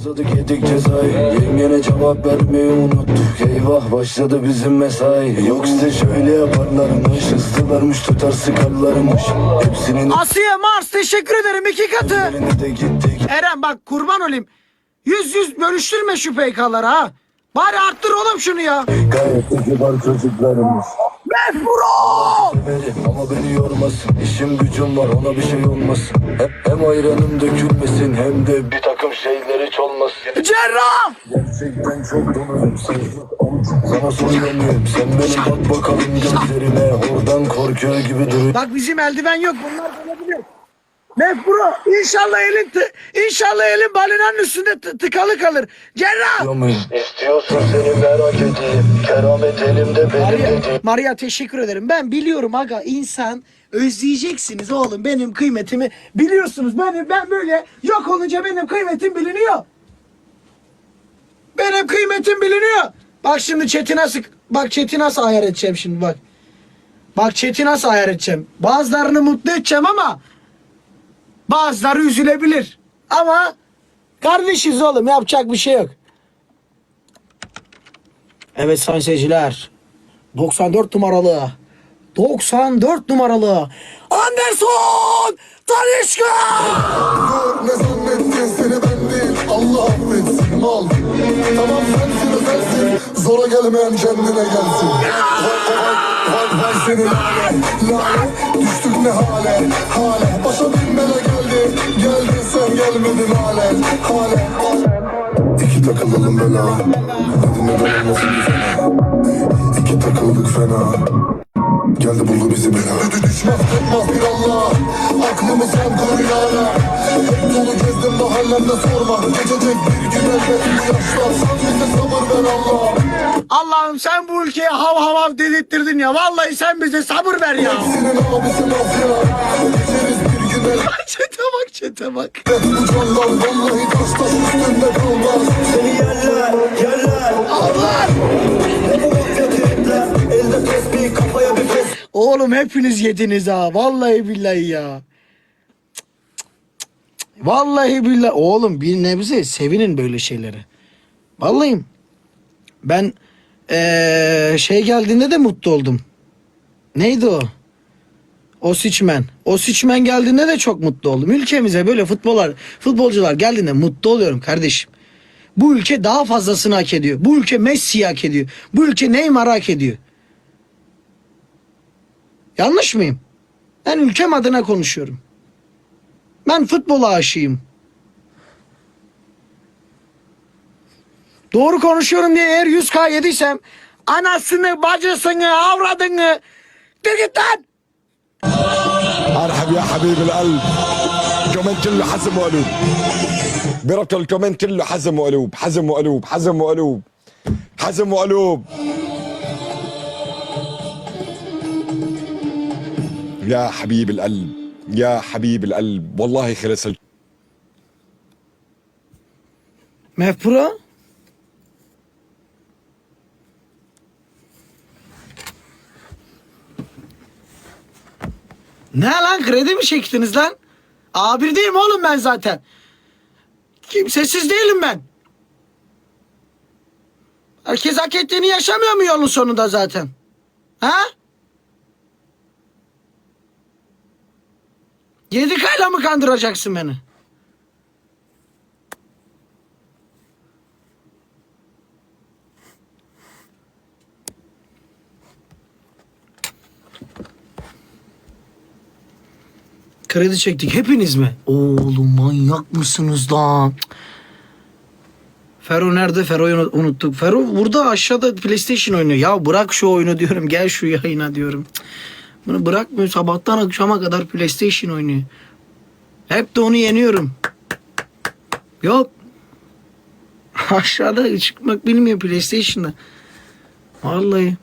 Uzadık yedik cezayı. Yengene cevap vermeyi unuttuk. Eyvah başladı bizim mesai. Yok size şöyle yaparlarmış. Hızlılarmış tutar sıkarlarmış. Hepsinin Asiye Mars teşekkür ederim. İki katı. elini de gittik. Eren bak kurban olayım. Yüz yüz bölüştürme şu PK'ları ha. Bari arttır oğlum şunu ya. Gayet de kibar çocuklarımız! Severim ama beni yormasın İşim gücüm var ona bir şey olmasın Hem, hem ayranım dökülmesin Hem de bir takım şeyler hiç olmasın Cerrah! Gerçekten çok donuyum Sana sorulamıyorum Sen benim bak bakalım gözlerine Oradan korkuyor gibi duruyor Bak bizim eldiven yok bunlar olabilir. Mefburo inşallah elin inşallah elin balinanın üstünde tı- tıkalı kalır. Cerrah! İstiyorsun seni merak edeyim Keramet elimde benim Maria, dediğim Maria teşekkür ederim. Ben biliyorum aga insan özleyeceksiniz oğlum benim kıymetimi biliyorsunuz. Ben, ben böyle yok olunca benim kıymetim biliniyor. Benim kıymetim biliniyor. Bak şimdi chat'i nasıl bak chat'i nasıl ayar edeceğim şimdi bak. Bak chat'i nasıl ayar edeceğim. Bazılarını mutlu edeceğim ama bazıları üzülebilir. Ama kardeşiz oğlum yapacak bir şey yok. Evet sayın seyirciler. 94 numaralı. 94 numaralı. Anderson Talişka. Ne zannettin seni ben değil Allah affetsin mal Tamam sensin özelsin Zora gelmeyen kendine gelsin Vay vay vay vay senin hale Lale düştük ne hale Hale başa binmene geldi Geldin sen gelmedin hale Hale. İki takılalım bela. Hadi neden olmasın bir fena? İki takıldık fena. Geldi buldu bizi bela. Düşmez tutmaz bir Allah. Aklımı sen koru yara Hep dolu gezdim mahallemde sorma. Geçecek bir gün elbet bu yaşlar. Sen bize sabır ver Allah. Allah'ım sen bu ülkeye hav hav hav dedirttirdin ya. Vallahi sen bize sabır ver ya. Senin abisi mafya çete bak çete bak. Oğlum hepiniz yediniz ha. Vallahi billahi ya. Vallahi billahi. Oğlum bir nebze sevinin böyle şeyleri. Vallahi ben eee, şey geldiğinde de mutlu oldum. Neydi o? Osiçmen. Osiçmen geldiğinde de çok mutlu oldum. Ülkemize böyle futbollar, futbolcular geldiğinde mutlu oluyorum kardeşim. Bu ülke daha fazlasını hak ediyor. Bu ülke Messi'yi hak ediyor. Bu ülke Neymar'ı hak ediyor. Yanlış mıyım? Ben ülkem adına konuşuyorum. Ben futbola aşığım. Doğru konuşuyorum diye eğer 100k yediysem anasını, bacısını, avradını bir git lan. أرحب يا حبيب القلب. كمان كله حزم وقلوب. بربط الكومنت كله حزم وقلوب حزم وقلوب حزم وقلوب حزم وقلوب. يا حبيب القلب يا حبيب القلب والله خلص ال- Ne lan kredi mi çektiniz lan? A1 değilim oğlum ben zaten. Kimsesiz değilim ben. Herkes hak ettiğini yaşamıyor mu yolun sonunda zaten? Ha? Yedi kayla mı kandıracaksın beni? Kredi çektik hepiniz mi? Oğlum manyak mısınız lan? Fero nerede? Fero'yu unu- unuttuk. Fero burada aşağıda PlayStation oynuyor. Ya bırak şu oyunu diyorum. Gel şu yayına diyorum. Bunu bırakmıyor. Sabahtan akşama kadar PlayStation oynuyor. Hep de onu yeniyorum. Yok. Aşağıda çıkmak bilmiyor PlayStation'da. Vallahi.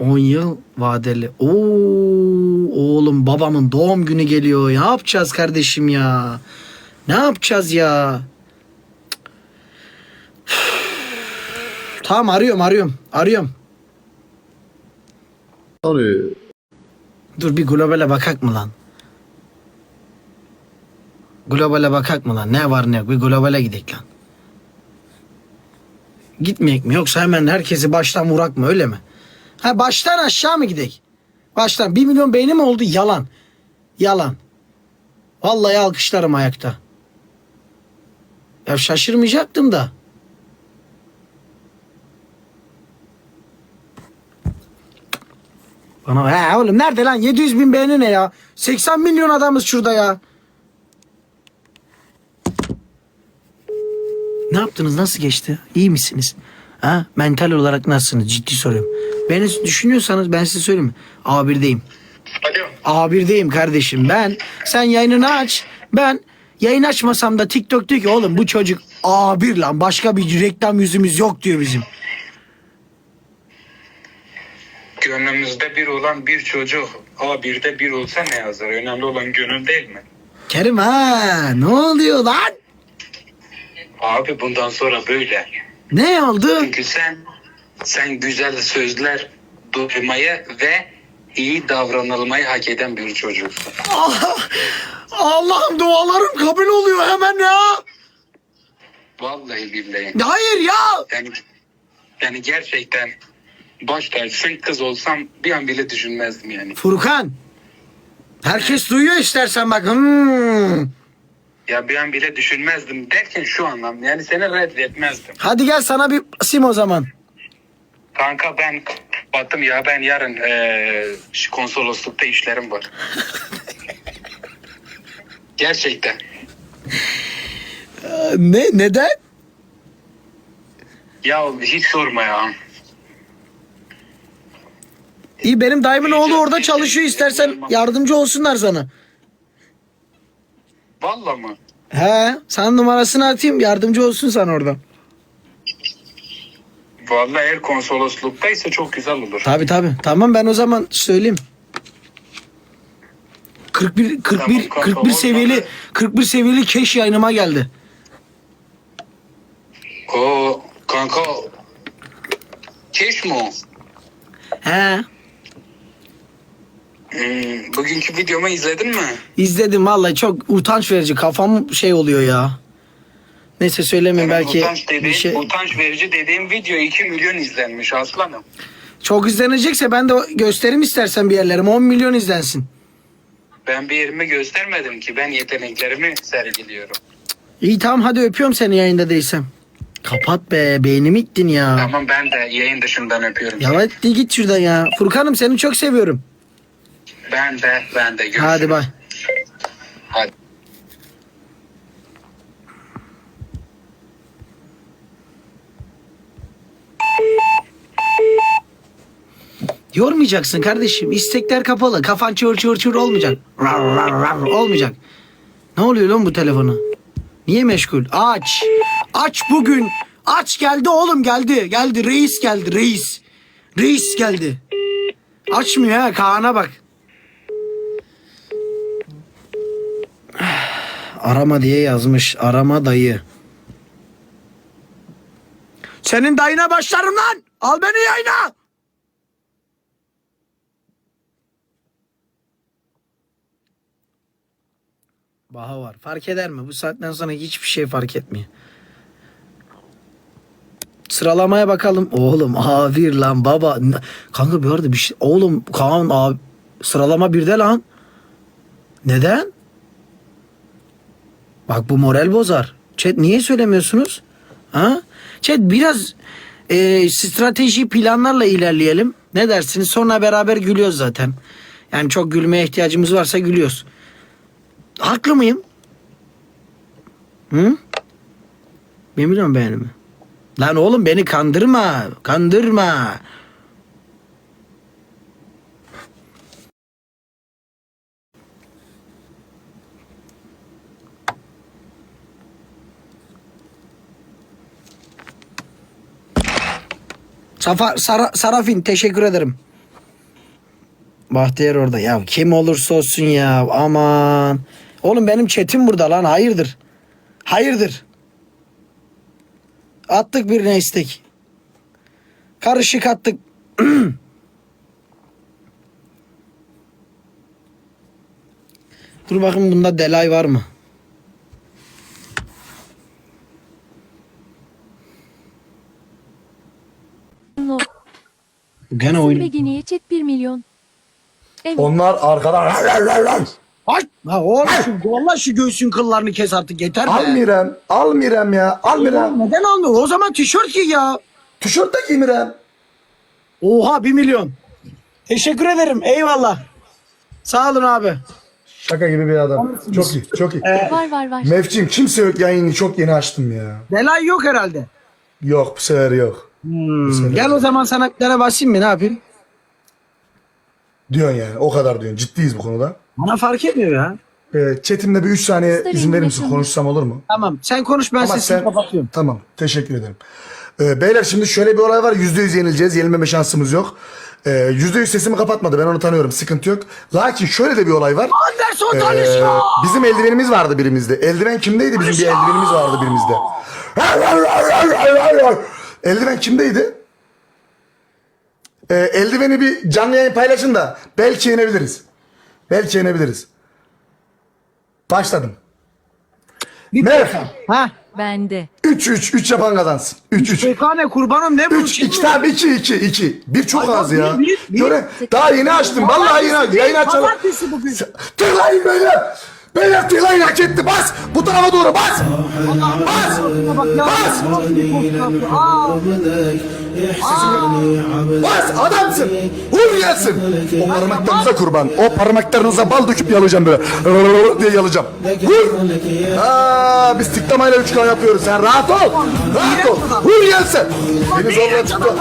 10 yıl vadeli. Oo oğlum babamın doğum günü geliyor. Ne yapacağız kardeşim ya? Ne yapacağız ya? tamam arıyorum arıyorum. Arıyorum. Dur bir globale bakak mı lan? Globale bakak mı lan? Ne var ne yok? Bir globale gidek lan. Gitmeyek mi? Yoksa hemen herkesi baştan vurak mı? Öyle mi? Ha baştan aşağı mı gidek? Baştan. Bir milyon beynim oldu. Yalan. Yalan. Vallahi alkışlarım ayakta. Ya şaşırmayacaktım da. Bana he oğlum nerede lan 700 bin beğeni ne ya? 80 milyon adamız şurada ya. Ne yaptınız? Nasıl geçti? İyi misiniz? Ha? Mental olarak nasılsınız? Ciddi soruyorum. Beni düşünüyorsanız ben size söyleyeyim. A1'deyim. Alo. A1'deyim kardeşim ben. Sen yayınını aç. Ben yayın açmasam da TikTok diyor ki oğlum bu çocuk A1 lan. Başka bir reklam yüzümüz yok diyor bizim. Gönlümüzde bir olan bir çocuk. A birde bir olsa ne yazar? Önemli olan gönül değil mi? Kerim ha ne oluyor lan? Abi bundan sonra böyle. Ne oldu? Çünkü sen sen güzel sözler duymayı ve iyi davranılmayı hak eden bir çocuksun. Ah, Allah'ım dualarım kabul oluyor hemen ya. Vallahi billahi. Hayır ya. Yani yani gerçekten baş tacısın kız olsam bir an bile düşünmezdim yani. Furkan. Herkes duyuyor istersen bak. Hmm. Ya bir an bile düşünmezdim derken şu anlam yani seni reddetmezdim. Hadi gel sana bir sim o zaman. Kanka ben battım ya ben yarın eee, şu konsoloslukta işlerim var. Gerçekten. Ne neden? Ya hiç sorma ya. İyi benim dayımın oğlu orada çalışıyor istersen yardımcı olsunlar sana. Vallahi mı? He, sana numarasını atayım yardımcı olsun sana oradan. Vallahi eğer konsolosluktaysa çok güzel olur. Tabi tabi. Tamam ben o zaman söyleyeyim. 41 41 Tamam kanka, 41 seviyeli olmadı. 41 seviyeli keş yayınıma geldi. O kanka keş mi o? He. Hmm, bugünkü videomu izledin mi? İzledim vallahi çok utanç verici. Kafam şey oluyor ya. Neyse söylemeyeyim Evet, belki utanç, dediğim, bir şey. utanç verici dediğim video 2 milyon izlenmiş aslanım. Çok izlenecekse ben de gösterim istersen bir yerlerim 10 milyon izlensin. Ben bir yerimi göstermedim ki ben yeteneklerimi sergiliyorum. İyi tamam hadi öpüyorum seni yayında değilsem. Kapat be beynimi ittin ya. Tamam ben de yayın dışından öpüyorum. Ya hadi git şuradan ya. Furkan'ım seni çok seviyorum. Ben de ben de görüşürüz. Hadi bay. Hadi. Yormayacaksın kardeşim. İstekler kapalı. Kafan çır çır çır olmayacak. Rar rar rar olmayacak. Ne oluyor lan bu telefonu? Niye meşgul? Aç. Aç bugün. Aç geldi oğlum geldi. Geldi reis geldi reis. Reis geldi. Açmıyor ha Kaan'a bak. Arama diye yazmış. Arama dayı. Senin dayına başlarım lan. Al beni yayına. Baha var. Fark eder mi? Bu saatten sonra hiçbir şey fark etmiyor. Sıralamaya bakalım. Oğlum A1 lan baba. Kanka bir arada bir şey. Oğlum Kaan abi. Sıralama birde lan. Neden? Bak bu moral bozar. Chat niye söylemiyorsunuz? Ha? Chat biraz e, strateji planlarla ilerleyelim. Ne dersiniz? Sonra beraber gülüyoruz zaten. Yani çok gülmeye ihtiyacımız varsa gülüyoruz. Haklı mıyım? Hı? Bir milyon beğeni mi? Lan oğlum beni kandırma. Kandırma. Safa, Sara, Sarafin teşekkür ederim. Bahtiyar orada. Ya kim olursa olsun ya aman. Oğlum benim çetim burada lan hayırdır? Hayırdır? Attık birine istek. Karışık attık. Dur bakın bunda delay var mı? Gene oyun. Beginiye chat 1 milyon. Evet. Onlar arkadan Ay, ha oğlum şu, valla şu göğsün kıllarını kes artık yeter be. Al Mirem, al Mirem ya, al Mirem. Neden almıyor? O zaman tişört giy ya. Tişört de giy Mirem. Oha 1 milyon. Teşekkür ederim. Eyvallah. Sağ olun abi. Şaka gibi bir adam. Çok iyi, çok iyi. Var var var. Mevcim kimse yok yayını çok yeni açtım ya. Delay yok herhalde. Yok bu sefer yok. Bu sefer Gel o zaman sana bir tane basayım mı ne yapayım? Diyorsun yani o kadar diyorsun. Ciddiyiz bu konuda. Bana fark etmiyor ya. Ee, chatimde bir 3 saniye Starayım, izin verir misin? Konuşsam olur mu? Tamam sen konuş ben Ama sesini sen- kapatıyorum. Tamam teşekkür ederim. Ee, beyler şimdi şöyle bir olay var. %100 yenileceğiz. Yenilmeme şansımız yok. Ee, %100 sesimi kapatmadı. Ben onu tanıyorum. Sıkıntı yok. Lakin şöyle de bir olay var. Anderson Ee, Talisca. bizim eldivenimiz vardı birimizde. Eldiven kimdeydi? Bizim bir eldivenimiz vardı birimizde. Eldiven kimdeydi? Ee, eldiveni bir canlı yayın paylaşın da belki yenebiliriz. Belki yenebiliriz. Başladım. Dakika. Ha? Bende. 3 3 3 yapan kazansın. 3 3. Şekane kurbanım ne bu? 3 2 tabi 2 2 2. Bir çok Ay, az ya. bir, bir, bir. Göre daha yeni açtım. Vallahi yeni açtım. Yayın açalım. Pazartesi bugün. Tıklayın beyler. Beyler tıklayın hak etti. Bas. Bu tarafa doğru bas. Bas. Bas. Aa, Bas adamsın. Vur gelsin. O parmaklarınıza kurban. O parmaklarınıza bal döküp yalayacağım böyle. diye yalayacağım. Vur. Aa, biz tıklamayla 3K yapıyoruz. Sen rahat ol. Rahat ol. Vur gelsin. Beni zorla tuttu.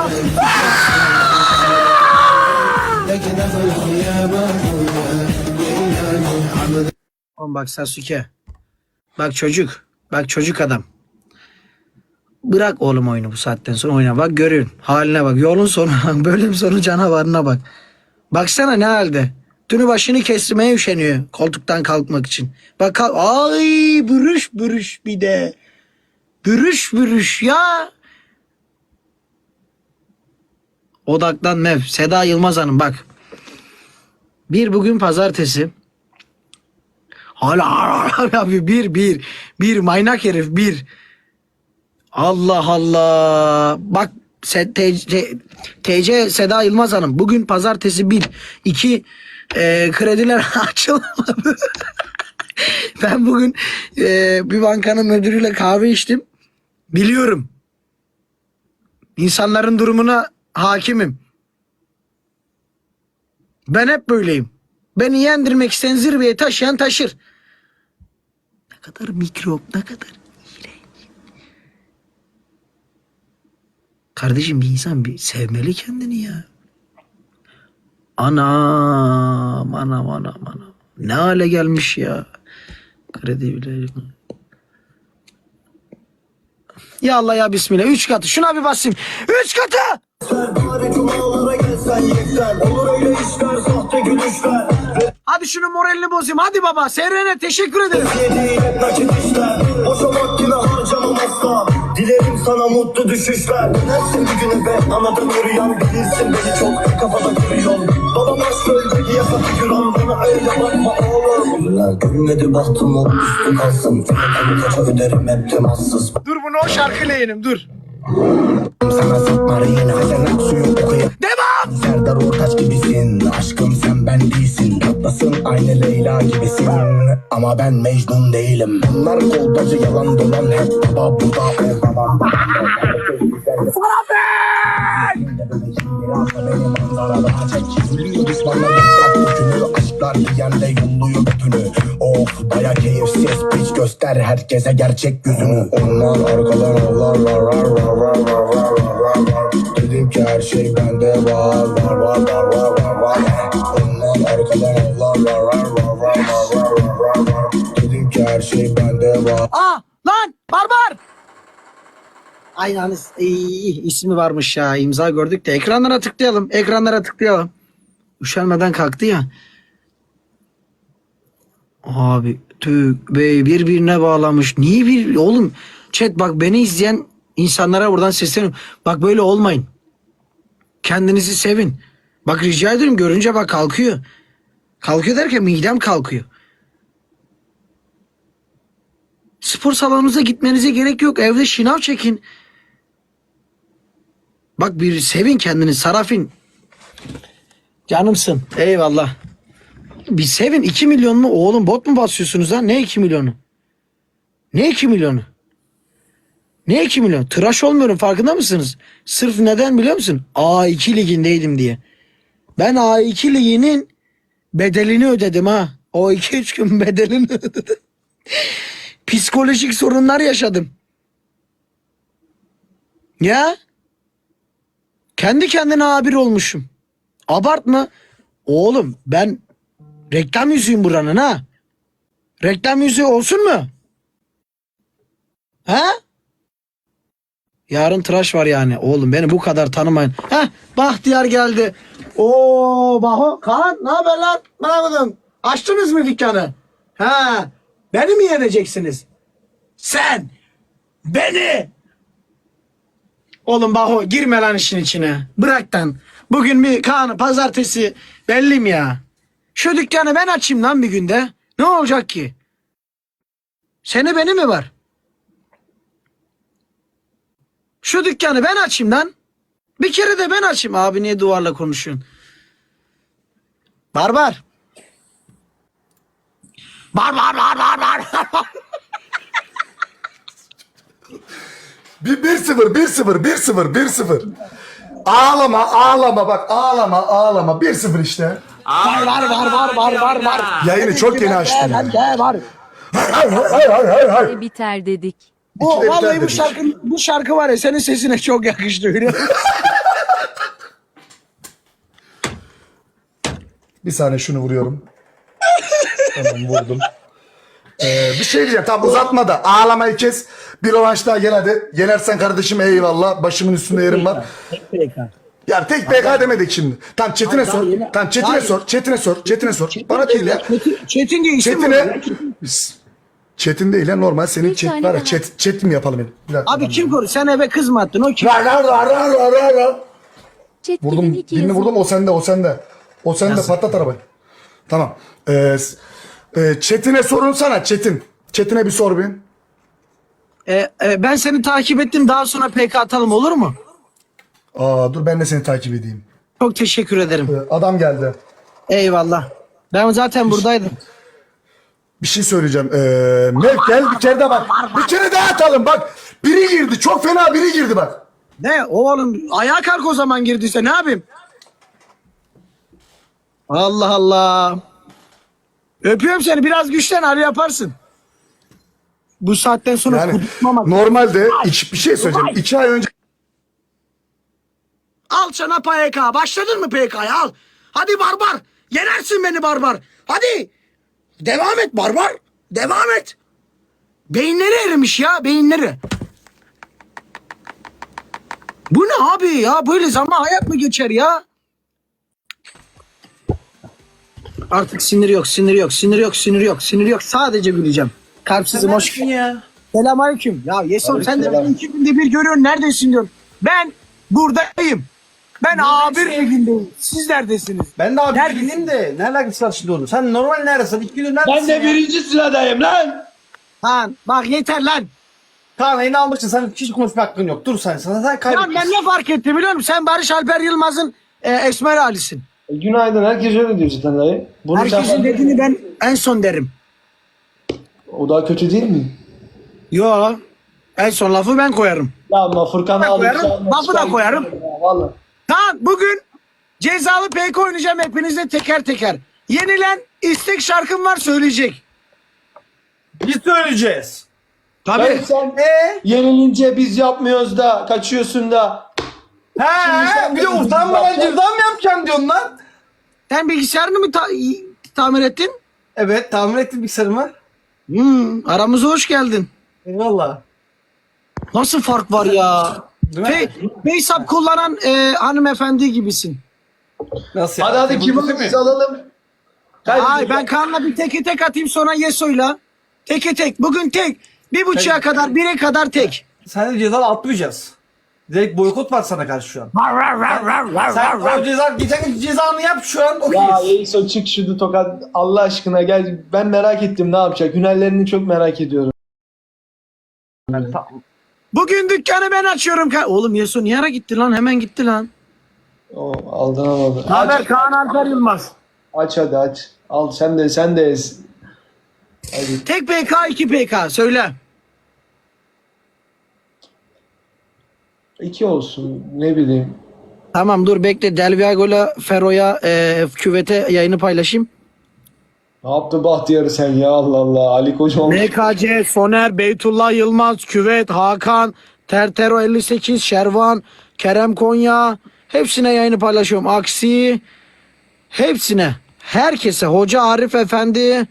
Oğlum bak Sasuke. Bak çocuk. Bak çocuk adam. Bırak oğlum oyunu bu saatten sonra oyna. Bak görüyorsun. Haline bak. Yolun sonu. Bölüm sonu canavarına bak. Baksana ne halde. Dünü başını kestirmeye üşeniyor. Koltuktan kalkmak için. Bak. Ay bürüş bürüş bir de. Bürüş bürüş ya. Odaklan Mev. Seda Yılmaz Hanım bak. Bir bugün pazartesi. Hala abi bir bir bir maynak herif bir. Allah Allah. Bak TC, TC Seda Yılmaz Hanım bugün pazartesi bir. iki e, krediler açılmadı. ben bugün e, bir bankanın müdürüyle kahve içtim. Biliyorum. İnsanların durumuna hakimim. Ben hep böyleyim. Beni yendirmek isteyen zirveye taşıyan taşır. Kadar mikrop, ne kadar iğrenç. Kardeşim bir insan bir sevmeli kendini ya. Anam, anam, anam, anam. Ne hale gelmiş ya. Kredi bile. Ya Allah ya Bismillah. Üç katı. Şuna bir basayım. Üç katı. Bari işler sahte gülüşler Hadi şunu moralini bozayım. Hadi baba. Seyrene teşekkür ederim. Yediğin hep nakit işler Boşa vaktini harcamam asla Dilerim sana mutlu düşüşler Dönersin bir günü be anadan yürüyen Bilirsin beni çok kafada kuruyor Babam başroldeki yasak figüran Bana öyle bakma oğlum Güller gülmedi bahtım o üstü kalsın Fiyatını kaça öderim hep temassız Dur bunu o şarkıyla yenim. Dur. Sana sıkma yine Sezen Aksu'yu okuyup Devam. Serdar Ortaç gibisin. Aşkım sen ben değilsin. Tatlasın aynı Leyla gibisin. Ama ben Mecnun değilim. Bunlar kolpacı yalan dolan Hep baba bu da o babam Aşklar diyen de yolluyor öpünü Of baya keyifsiz. Piç göster herkese gerçek yüzünü. Onlar arkadan ağlar ki her şey bende var var var var var var var Onlar arkadan ağlar rar rar rar rar rar rar rar rar Dedim ki her şey bende var Aa lan barbar. Aynen iyi ismi varmış ya imza gördük de ekranlara tıklayalım ekranlara tıklayalım. Üşenmeden kalktı ya. Abi tüh be birbirine bağlamış. Niye bir oğlum chat bak beni izleyen insanlara buradan sesleniyorum. Bak böyle olmayın. Kendinizi sevin. Bak rica ederim görünce bak kalkıyor. Kalkıyor derken midem kalkıyor. Spor salonunuza gitmenize gerek yok. Evde şınav çekin. Bak bir sevin kendini Sarafin. Canımsın. Eyvallah. Bir sevin 2 milyon mu? Oğlum bot mu basıyorsunuz ha? Ne 2 milyonu? Ne 2 milyonu? Ne 2 milyon? Tıraş olmuyorum farkında mısınız? Sırf neden biliyor musun? A2 ligindeydim diye. Ben A2 liginin bedelini ödedim ha. O 2-3 gün bedelini ödedim. Psikolojik sorunlar yaşadım. Ya? Kendi kendine A1 olmuşum. Abartma. Oğlum ben reklam yüzüyüm buranın ha. Reklam yüzüğü olsun mu? Ha? Yarın tıraş var yani. Oğlum beni bu kadar tanımayın. Heh Bahtiyar geldi. Oo Baho. Kaan ne haber lan? Yapıyorsun? Açtınız mı dükkanı? Ha. Beni mi yeneceksiniz? Sen. Beni. Oğlum Baho girme lan işin içine. Bırak lan. Bugün bir Kaan pazartesi bellim ya. Şu dükkanı ben açayım lan bir günde. Ne olacak ki? Seni beni mi var? Şu dükkanı ben açayım lan. Bir kere de ben açayım. Abi niye duvarla konuşuyorsun? Barbar. Bar bar bar bar bar. Bir 1-0 1-0 1-0 1-0. Ağlama ağlama bak ağlama ağlama 1-0 işte. Var var var var var var var. Yayını çok yeni açtım. Hadi gel var. Hayır hayır hayır hayır hayır. Biter dedik. Bu İkide bir vallahi bu dedik. şarkı bu şarkı var ya senin sesine çok yakıştı öyle. Bir saniye şunu vuruyorum. Tamam vurdum. Ee, bir şey diyeceğim tam uzatma da ağlamayı kes. Bir rövanş daha gel hadi. Yenersen kardeşim eyvallah. Başımın üstünde yerim var. Ya tek PK demedik şimdi. Tam Çetin'e sor. daha yeni- Tam Çetin'e Hayır. sor. Çetin'e sor. Çetin'e sor. Bana değil ya. Çetin, Çetin diye isim Çetin'e. Çetin değil ya normal senin Bir chat tane var ya daha. chat, chat mi yapalım? benim? Bir dakika. Abi kim koru? Sen eve kız mı attın? O kim? Ra ra ra ra ra ra ra. Vurdum. iki Birini vurdum o sende o sende. O sende patlat arabayı. Tamam. Ee, s- e, Çetin'e sorun sana Çetin. Çetin'e bir sor bir. Ee, e, ben seni takip ettim. Daha sonra PK atalım olur mu? Aa dur ben de seni takip edeyim. Çok teşekkür ederim. Ee, adam geldi. Eyvallah. Ben zaten buradaydım. Bir şey söyleyeceğim. Ee, Mev gel bir kere de bak. Bir kere daha atalım bak. Biri girdi. Çok fena biri girdi bak. Ne oğlum ayağa kalk o zaman girdiyse ne yapayım? Allah Allah. Öpüyorum seni biraz güçlen hadi yaparsın. Bu saatten sonra Yani kudurtmamak. normalde iki, bir şey söyleyeceğim. İki ay önce Al sana PK. Başladın mı PK'ya al. Hadi barbar. Yenersin beni barbar. Hadi. Devam et barbar. Devam et. Beyinleri erimiş ya beyinleri. Bu ne abi ya böyle zaman hayat mı geçer ya? Artık sinir yok, sinir yok, sinir yok, sinir yok, sinir yok. Sadece güleceğim. Kalpsizim hoş ya. Selamünaleyküm. Ya Yeson sen de beni iki günde bir görüyorsun. Neredesin diyorsun. Ben buradayım. Ben A1 ligindeyim. Siz neredesiniz? Ben de abi Neredesin? bildim de ne alakası var şimdi onun? Sen normal neredesin? İki gün neredesin Ben de ya? birinci sıradayım lan. Lan bak yeter lan. Kaan yayını almışsın. Sen hiç konuşma hakkın yok. Dur sen. Sen, sen Lan ben ne fark etti biliyor musun? Sen Barış Alper Yılmaz'ın e, Esmer Ali'sin. Günaydın herkes öyle diyor zaten dayı. Bunu Herkesin dediğini ben en son derim. O daha kötü değil mi? Yo. En son lafı ben koyarım. Ya ama Furkan'ı Ben alıp koyarım, lafı da koyarım. Ya, Vallahi. Tamam bugün cezalı PK oynayacağım hepinizle teker teker. Yenilen istek şarkım var söyleyecek. Biz söyleyeceğiz. Tabii. Dayı sen Eee? yenilince biz yapmıyoruz da kaçıyorsun da. He bir de utanmadan ceza mı yapacaksın diyorsun lan? Sen bilgisayarını mı ta- tamir ettin? Evet tamir ettim bilgisayarımı. Hmm, aramıza hoş geldin. Eyvallah. Nasıl fark var ya? Değil mi? Fe, FaceApp kullanan e, hanımefendi gibisin. Nasıl ya? Hadi hadi kim alırsa alalım. Hadi. Ay ben Kaan'la bir teke tek atayım sonra Yeso'yla. Teke tek. Bugün tek. Bir buçuğa kadar, bire kadar tek. Sen de cezalı atmayacağız. Direkt boykot var sana karşı şu an. Var, var, var, var, var, Sen o ceza, geçen gün cezanı yap şu an Ya okeyiz. Çık şunu tokat. Allah aşkına gel. Ben merak ettim ne yapacak. Hünerlerini çok merak ediyorum. Yani, tamam. Bugün dükkanı ben açıyorum. Ka- Oğlum Yesu niye ara gitti lan? Hemen gitti lan. O aldın almadın. Ne haber Kaan Alper Yılmaz? aç hadi aç. Al sen de sen de ez. Hadi. Tek PK, iki PK. Söyle. İki olsun ne bileyim. Tamam dur bekle. Delviago'la Fero'ya e, küvete yayını paylaşayım. Ne yaptın Bahtiyar'ı sen ya Allah Allah. Ali Koç olmuş. MKC, Soner, Beytullah Yılmaz, Küvet, Hakan, Tertero 58, Şervan, Kerem Konya. Hepsine yayını paylaşıyorum. Aksi. Hepsine. Herkese. Hoca Arif Efendi.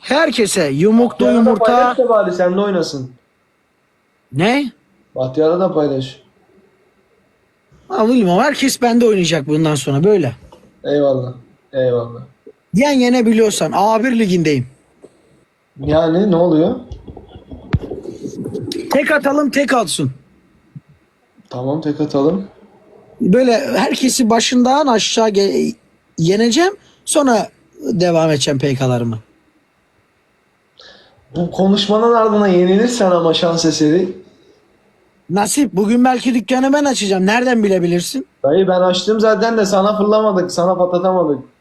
Herkese. Yumuklu Bahtiyar'a da yumurta. paylaş da bari sen de oynasın. Ne? Bahtiyar'a da paylaş. Ha, bilmiyorum. Herkes bende oynayacak bundan sonra böyle. Eyvallah. Eyvallah. Yen yenebiliyorsan A1 ligindeyim. Yani ne oluyor? Tek atalım tek atsın. Tamam tek atalım. Böyle herkesi başından aşağı yeneceğim. Sonra devam edeceğim PK'larımı. Bu konuşmanın ardına yenilirsen ama şans eseri. Nasip bugün belki dükkanı ben açacağım. Nereden bilebilirsin? Dayı ben açtım zaten de sana fırlamadık. Sana patlatamadık.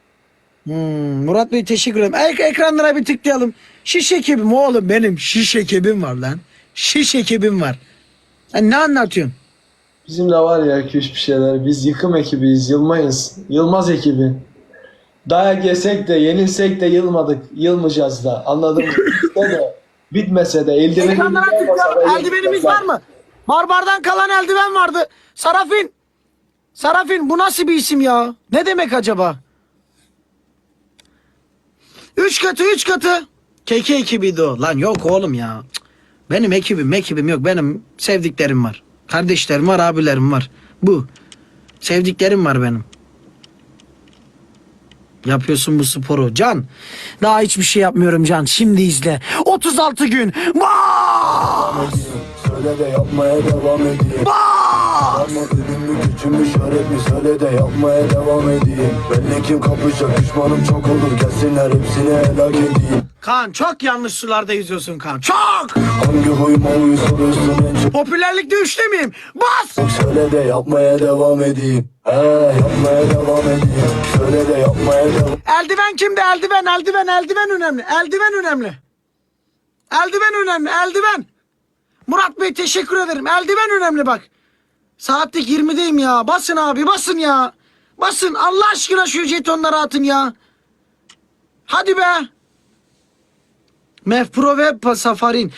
Hmm, Murat Bey teşekkür ederim. Ek- ekranlara bir tıklayalım. Şiş ekibim oğlum benim. Şiş ekibim var lan. Şiş ekibim var. Sen ne anlatıyorsun? Bizim de var ya 2-3 bir şeyler. Biz yıkım ekibiyiz. Yılmayız. Yılmaz ekibi. Dayak yesek de yenilsek de yılmadık. Yılmayacağız da. Anladın mı? De, bitmese de eldivenimiz Ekranlara tıklayalım. Eldivenimiz var mı? Barbardan kalan eldiven vardı. Sarafin. Sarafin bu nasıl bir isim ya? Ne demek acaba? Üç katı üç katı. Keke ekibiydi o. Lan yok oğlum ya. Cık. Benim ekibim ekibim yok. Benim sevdiklerim var. Kardeşlerim var abilerim var. Bu. Sevdiklerim var benim. Yapıyorsun bu sporu. Can. Daha hiçbir şey yapmıyorum Can. Şimdi izle. 36 gün. Vaa! Söyle de yapmaya devam edeyim Ama ölüm mü gücüm mü şöhret mi Söyle de yapmaya devam edeyim Benle kim kapışacak düşmanım çok olur Gelsinler hepsini helak edeyim Kaan çok yanlış sularda yüzüyorsun Kaan. Çok! Hangi huyuma uyuz oluyorsun en çok Popülerlikte üçte miyim? Bas! Söyle de yapmaya devam edeyim He yapmaya devam edeyim Söyle de yapmaya devam Eldiven kimde? Eldiven, eldiven, eldiven önemli. Eldiven önemli. Eldiven önemli, eldiven. Murat Bey teşekkür ederim. Eldiven önemli bak. Saatlik 20'deyim ya. Basın abi, basın ya. Basın. Allah aşkına şu jetonları atın ya. Hadi be. Mefpro ve Safarin.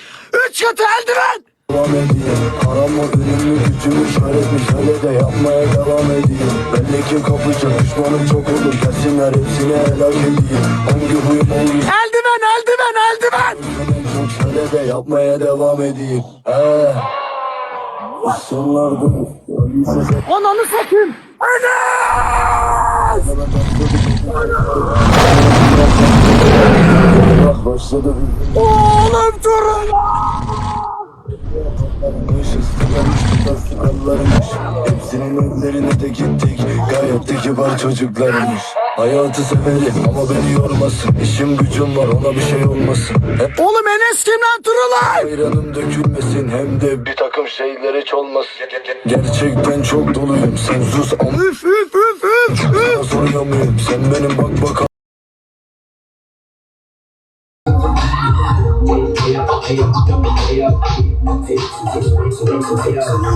Üç katı eldiven. devam edeyim Arama ölüm mü gücüm mü şöhret mi Söyle de yapmaya devam edeyim Benle kim kapışacak düşmanım çok olur Gelsinler hepsini helak edeyim Hangi huyuma uyuz Eldiven, eldiven, eldiven. En çok de yapmaya devam edeyim He Sonlarda Ananı satayım. başladı Oğlum durun. Hepsinin önlerine de gittik. Gayet de kibar çocuklarmış. Hayatı severim ama beni yormasın. İşim gücüm var ona bir şey olmasın. Hep Oğlum Enes kim lan? Turulay? ayranım dökülmesin Hem de bir takım şeyler hiç olmasın. Gerçekten çok doluyum Sen sus ama Üf üf üf üf üf. soruyor muyum? Sen benim bak bak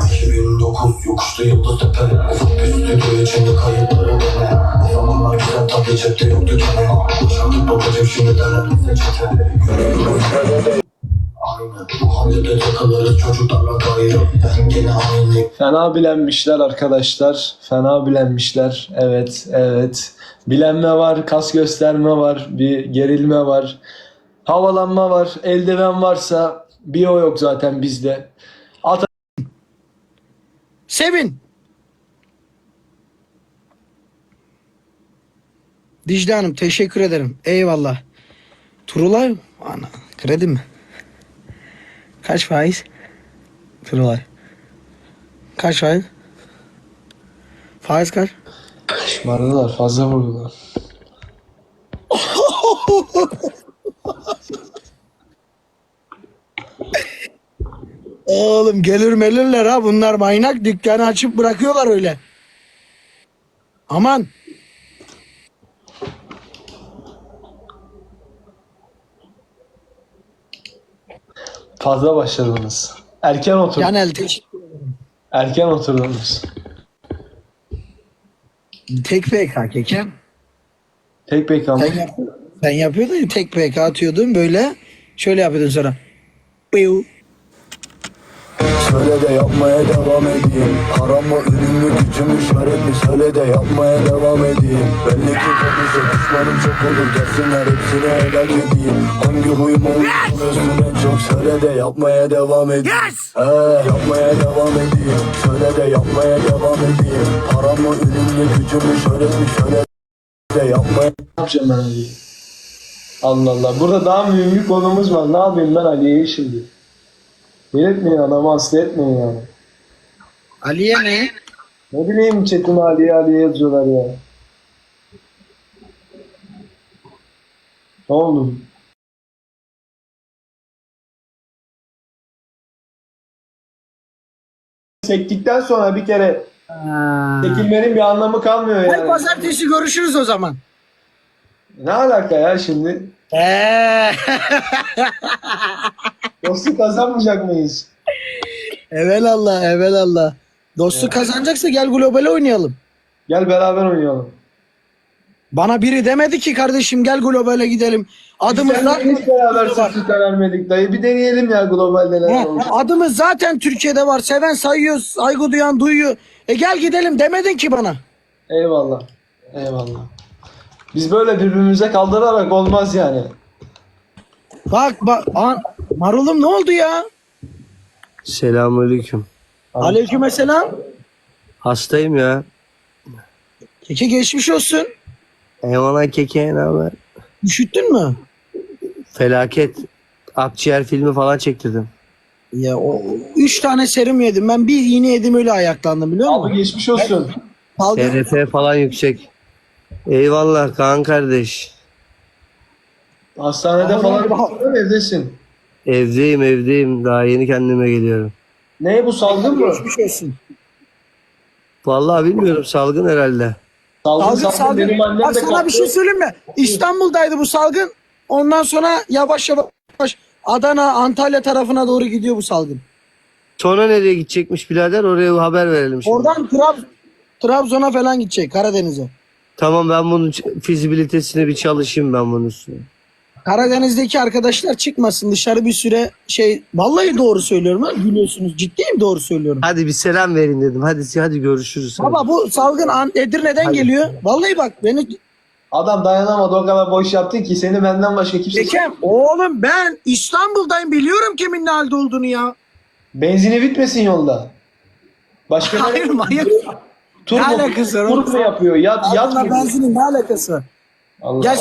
2009 yokuşta yıldız tepe Ufak bir stüdyo içinde kayıtları dene O zamanlar güzel tabi cepte yoktu kene Boşandık babacım şimdi denetmese çete aynı Fena bilenmişler arkadaşlar. Fena bilenmişler. Evet, evet. Bilenme var, kas gösterme var, bir gerilme var. Havalanma var, eldiven varsa bir o yok zaten bizde. At Sevin. Dicle Hanım teşekkür ederim. Eyvallah. Turulay ana kredi mi? Kaç faiz? Turulay. Kaç faiz? Faiz kaç? şımardılar, fazla vurdular. Oğlum gelir melirler ha bunlar manyak dükkanı açıp bırakıyorlar öyle. Aman. Fazla başladınız. Erken oturdunuz. Canel teşekkür Erken oturdunuz. Tek PK Kekem. Tek pek ama. Sen, yap sen yapıyordun ya tek PK atıyordun böyle. Şöyle yapıyordun sonra. Piu. Söyle de yapmaya devam edeyim Haram mı ürün mü gücüm mü şöhret mi Söyle de yapmaya devam edeyim Belli ki kapısı düşmanım çok olur Gelsinler hepsini helak edeyim Hangi huyum olursun en çok Söyle de yapmaya devam edeyim He, Yapmaya devam edeyim Söyle de yapmaya devam edeyim Haram mı ürün mü gücüm mü şöhret mi Söyle de yapmaya Ne yapacağım ben Ali'yi? Allah Allah. Burada daha mühim bir konumuz var. Ne yapayım ben Ali'yi şimdi? Delirtmeyin adamı hasta etmeyin yani. Aliye ne? Ne bileyim Çetin Ali'ye Ali'ye yazıyorlar ya. Ne oldu? Sektikten sonra bir kere çekilmenin bir anlamı kalmıyor Her yani. pazartesi görüşürüz o zaman. Ne alaka ya şimdi? Eee. Dostu kazanmayacak mıyız? evelallah evelallah. Dostu kazanacaksa gel global oynayalım. Gel beraber oynayalım. Bana biri demedi ki kardeşim gel globale gidelim. Adımız Seninle zaten hiç beraber sesli karar vermedik dayı. Bir deneyelim ya globalde neler He, olacak. adımız zaten Türkiye'de var. Seven sayıyor, saygı duyan duyuyor. E gel gidelim demedin ki bana. Eyvallah. Eyvallah. Biz böyle birbirimize kaldırarak olmaz yani. Bak bak an, marulum ne oldu ya? Selamünaleyküm. Aleykümselam. Hastayım ya. Keke geçmiş olsun. Eyvallah keke ne haber? Üşüttün mü? Felaket. Akciğer filmi falan çektirdim. Ya o üç tane serum yedim. Ben bir iğne yedim öyle ayaklandım biliyor Abi musun? geçmiş olsun. Salgın. TRF falan yüksek. Eyvallah Kaan kardeş. Hastanede Abi, falan abi. mısın, evdesin. Evdeyim evdeyim. Daha yeni kendime geliyorum. Ne bu salgın mı? Geçmiş olsun. Vallahi bilmiyorum salgın herhalde. Salgın Salgın salgın, benim annem Bak de sana bir kaptı. şey söyleyeyim mi? İstanbul'daydı bu salgın. Ondan sonra yavaş yavaş Adana, Antalya tarafına doğru gidiyor bu salgın. Sonra nereye gidecekmiş birader? Oraya haber verelim şimdi. Oradan Trab Trabzon'a falan gidecek Karadeniz'e. Tamam ben bunun fizibilitesine bir çalışayım ben bunun üstüne. Karadeniz'deki arkadaşlar çıkmasın dışarı bir süre şey vallahi doğru söylüyorum ha gülüyorsunuz ciddiyim doğru söylüyorum. Hadi bir selam verin dedim. Hadi hadi görüşürüz. hadi. Baba bu salgın An- Edirne'den Hadi. geliyor. Vallahi bak beni Adam dayanamadı o kadar boş yaptın ki seni benden başka kimse... Ekem oğlum ben İstanbul'dayım biliyorum kimin ne halde olduğunu ya. Benzini bitmesin yolda. Başka Hayır hayır. tur Ne mu, alakası var tur oğlum? mu yapıyor? Yat, yat Adamla mı? benzinin ne alakası var? Allah Gel Allah.